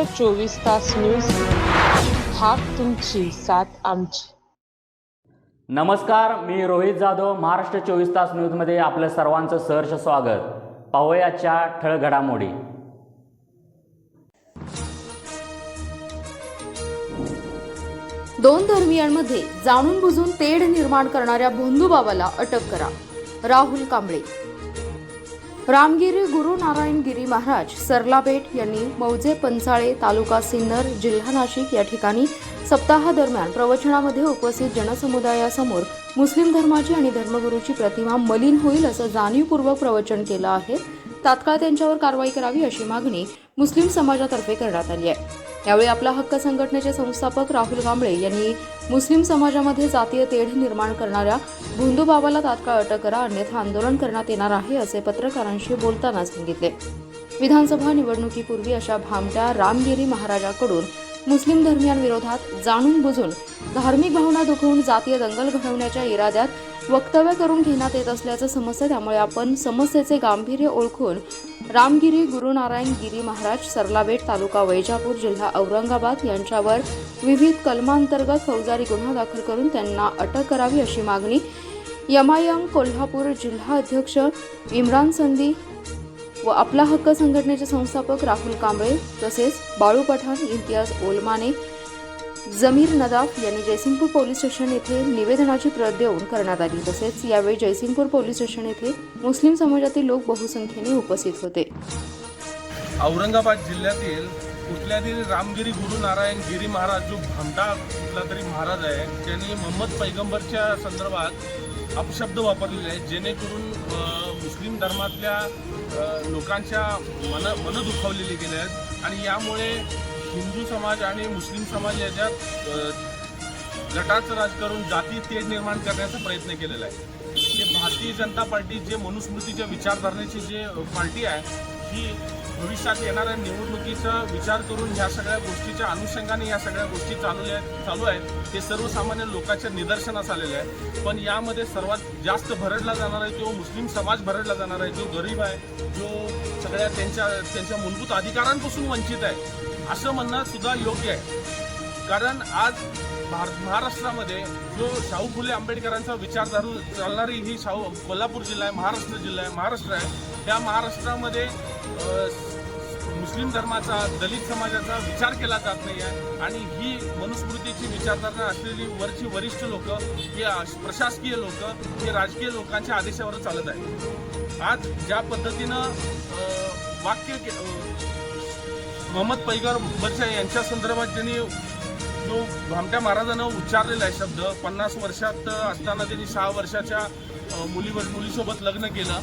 महाराष्ट्र चोवीस तास न्यूज हाक तुमची साथ आमची. नमस्कार मी रोहित जाधव महाराष्ट्र चोवीस तास न्यूजमध्ये आपलं सर्वांचं सहर्ष स्वागत. पाहूयाच्या ठळक घडामोडी. दोन धर्मियांमध्ये जाणून बुजून तेढ निर्माण करणाऱ्या भोंदूबाबाला अटक करा. राहुल कांबळे. रामगिरी गुरु नारायण गिरी महाराज सरलाबेट यांनी मौजे पंचाळे तालुका सिन्नर जिल्हा नाशिक या ठिकाणी सप्ताहादरम्यान प्रवचनामध्ये उपस्थित जनसमुदायासमोर मुस्लिम धर्माची आणि धर्मगुरूची प्रतिमा मलिन होईल असं जाणीवपूर्वक प्रवचन केलं आहे. तात्काळ त्यांच्यावर कारवाई करावी अशी मागणी मुस्लिम समाजातर्फे करण्यात आली आहे. यावेळी आपला हक्क संघटनेचे संस्थापक राहुल कांबळे यांनी मुस्लिम समाजामध्ये जातीय तेढ निर्माण करणाऱ्या भोंदूबाबाला तात्काळ अटक करा अन्यथा आंदोलन करण्यात येणार आहे असे पत्रकारांशी बोलताना सांगितले. विधानसभा निवडणुकीपूर्वी अशा भामट्या रामगिरी महाराजाकडून मुस्लिम धर्मियांविरोधात जाणून बुजून धार्मिक भावना दुखवून जातीय दंगल घडवण्याच्या इराद्यात वक्तव्य करून घेण्यात येत असल्याचं समजतं त्यामुळे आपण समस्येचे गांभीर्य ओळखून रामगिरी गुरुनारायण गिरी महाराज सरलाबेट तालुका वैजापूर जिल्हा औरंगाबाद यांच्यावर विविध कलमांतर्गत फौजदारी गुन्हा दाखल करून त्यांना अटक करावी अशी मागणी यमायम कोल्हापूर जिल्हा अध्यक्ष इम्रान संदी व आपला हक्क संघटनेचे संस्थापक राहुल कांबळे तसेच बाळू पठाण इम्तियाज ओलमाने जमीर नदाफ यांनी जयसिंगपूर पोलीस स्टेशन येथे निवेदनाची प्रत देऊन करण्यात आली. तसेच यावेळी जयसिंगपूर पोलीस स्टेशन येथे मुस्लिम समाजातील लोक बहुसंख्येने उपस्थित होते. औरंगाबाद जिल्ह्यातील कुठल्या तरी रामगिरी गुरु नारायण गिरी महाराज जो भामटा कुठला तरी महाराज आहे त्यांनी मोहम्मद पैगंबरच्या संदर्भात अपशब्द वापरलेले आहेत जेणेकरून मुस्लिम धर्मातल्या लोकांच्या मन मन दुखावलेली गेले आहेत. आणि यामुळे हिंदू समाज आणि मुस्लिम समाज याच्यात गटाचं राजकारण जाती तेढ निर्माण करण्याचा प्रयत्न केलेला आहे. जे भारतीय जनता पार्टी जे मनुस्मृतीच्या विचारधारणेची जे पार्टी आहे ही भविष्यात येणाऱ्या निवडणुकीचा विचार करून ह्या सगळ्या गोष्टीच्या अनुषंगाने या सगळ्या गोष्टी चालू आहेत चालू आहेत. ते सर्वसामान्य लोकांच्या निदर्शनास आलेले आहे पण यामध्ये सर्वात जास्त भरडला जाणार आहे तो मुस्लिम समाज भरडला जाणार आहे जो गरीब आहे जो सगळ्या त्यांच्या त्यांच्या मूलभूत अधिकारांपासून वंचित आहे. असं म्हणणं सुद्धा योग्य आहे. कारण आज भारत महाराष्ट्रामध्ये जो शाहू फुले आंबेडकरांचा विचार धरून चालणारी ही शाहू कोल्हापूर जिल्हा आहे महाराष्ट्र जिल्हा आहे महाराष्ट्र आहे. त्या महाराष्ट्रामध्ये मुस्लिम धर्माचा दलित समाजाचा विचार केला जात नाही आहे. आणि ही मनुस्मृतीची विचारधारणा असलेली वरची वरिष्ठ लोक हे प्रशासकीय लोक हे राजकीय लोकांच्या आदेशावर चालत आहे आज ज्या पद्धतीनं वाक्य मोहम्मद पैगर मोहम्मद यांच्या संदर्भात ज्यांनी जो भामट्या महाराजानं उच्चारलेला आहे शब्द पन्नास वर्षात असताना त्यांनी सहा वर्षाच्या मुलीवर मुलीसोबत लग्न केलं.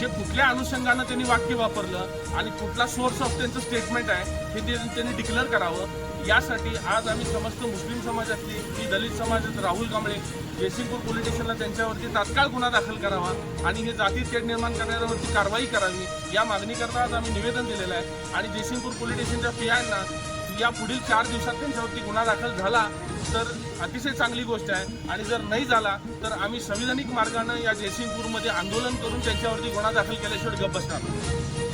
हे कुठल्या अनुषंगानं त्यांनी वाक्य वापरलं आणि कुठला सोर्स ऑफ त्यांचं स्टेटमेंट आहे हे ते- त्यांनी डिक्लेअर करावं. यासाठी आज आम्ही समस्त मुस्लिम समाजातली की दलित समाजात राहुल कांबळे जयसिंगपूर पोलीस स्टेशनला त्यांच्यावरती तात्काळ गुन्हा दाखल करावा आणि हे जाती तेढ निर्माण करणाऱ्यावरती कारवाई करावी या मागणीकरता आज आम्ही निवेदन दिलेलं आहे. आणि जयसिंगपूर पोलीस स्टेशनच्या पी आयना या पुढील चार दिवसात त्यांच्यावरती गुन्हा दाखल झाला तर अतिशय चांगली गोष्ट आहे. आणि जर नाही झाला तर आम्ही संविधानिक मार्गानं या जयसिंगपूरमध्ये आंदोलन करून त्यांच्यावरती गुन्हा दाखल केल्याशिवाय गप्प बसणार